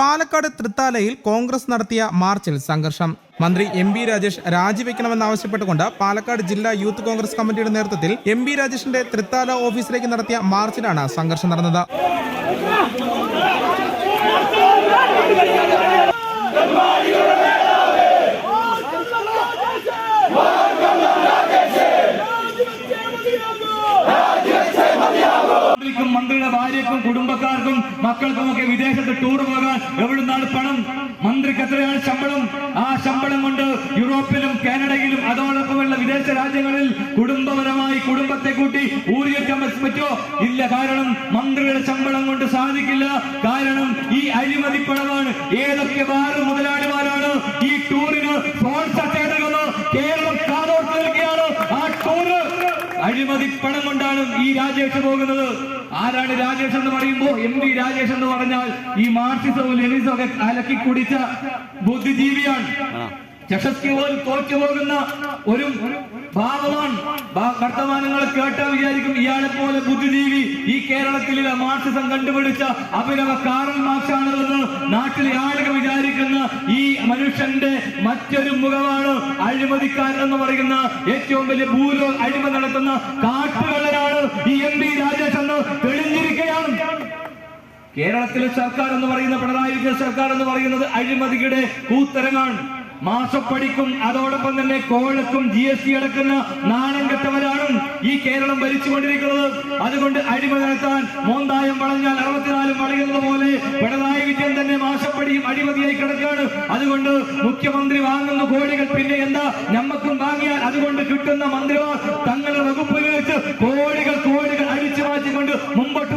പാലക്കാട് തൃത്താലയിൽ കോൺഗ്രസ് നടത്തിയ മാർച്ചിൽ സംഘർഷം. മന്ത്രി എം ബി രാജേഷ് രാജിവെക്കണമെന്നാവശ്യപ്പെട്ടുകൊണ്ട് പാലക്കാട് ജില്ലാ യൂത്ത് കോൺഗ്രസ് കമ്മിറ്റിയുടെ നേതൃത്വത്തിൽ എം ബി രാജേഷിന്റെ തൃത്താല ഓഫീസിലേക്ക് നടത്തിയ മാർച്ചിലാണ് സംഘർഷം നടന്നത്. മന്ത്രിക്കും മന്ത്രിയുടെ ഭാര്യക്കും കുടുംബക്കാർക്കും മക്കൾക്കും ഒക്കെ വിദേശത്ത് ടൂർ പോകാൻ എവിടുന്നാണ് പണം? മന്ത്രിക്ക് എത്രയാണ് ശമ്പളം? ആ ശമ്പളം കൊണ്ട് യൂറോപ്പിലും കാനഡയിലും അതോടൊപ്പമുള്ള വിദേശ രാജ്യങ്ങളിൽ കുടുംബപരമായി കുടുംബത്തെ കൂട്ടി ഊരിയെത്താൻ പറ്റുമോ ഇല്ല കാരണം മന്ത്രിയുടെ ശമ്പളം കൊണ്ട് സാധിക്കില്ല. കാരണം ഈ അഴിമതി പണമാണ്. ഏതൊക്കെ ബാറ് മുതലാളിമാരാണ് അഴിമതി പണം കൊണ്ടാണ് ഈ രാജേഷ് പോകുന്നത്. ആരാണ് രാജേഷ് എന്ന് പറയുമ്പോ എം വി രാജേഷ് എന്ന് പറഞ്ഞാൽ ഈ മാർക്സിസവും ലെനിസവും ഒക്കെ അലക്കി കുടിച്ച ബുദ്ധിജീവിയാണ്. ചഷസ്കി പോലും തോറ്റു പോകുന്ന ഒരു ഭാവമാണ് വർത്തമാനങ്ങൾ കേട്ടാ വിചാരിക്കും ഇയാളെ പോലെ ബുദ്ധിജീവി ഈ കേരളത്തിലെ മാർക്സിസം കണ്ടുപിടിച്ച അഭിനവ കാറൽ മാർക്സാണെന്ന് നാട്ടിലെ ആളുകൾ വിചാരിക്കുന്ന ഈ മനുഷ്യന്റെ മറ്റൊരു മുഖമാണ് അഴിമതിക്കാരൻ എന്ന് പറയുന്ന ഏറ്റവും വലിയ ഭൂരോ അഴിമതി നടത്തുന്ന കാട്ടുകള്ളനാണ് ഈ എം പി രാജേഷ് എന്ന് തെളിഞ്ഞിരിക്കുകയാണ്. കേരളത്തിലെ സർക്കാർ എന്ന് പറയുന്ന പിണറായി വിജയൻ സർക്കാർ എന്ന് പറയുന്നത് അഴിമതിയുടെ കൂത്തരങ്ങാണ്. മാസപ്പടിക്കും അതോടൊപ്പം തന്നെ കോഴക്കും ജി എസ് ടി അടക്കുന്ന നാണം കെട്ടവരാണ് ഈ കേരളം ഭരിച്ചുകൊണ്ടിരിക്കുന്നത്. അതുകൊണ്ട് അഴിമതി നടത്താൻ മോന്തായം വളഞ്ഞാൽ അറുപത്തിനാലും വളയുന്നത് പോലെ പിണറായി വിജയൻ തന്നെ മാസപ്പടിയും അഴിമതിയായി കിടക്കാണ് അതുകൊണ്ട് മുഖ്യമന്ത്രി വാങ്ങുന്ന കോടികൾ പിന്നെ എന്താ? ഞമ്മക്കും വാങ്ങിയാൽ അതുകൊണ്ട് കിട്ടുന്ന മന്ത്രിമാർ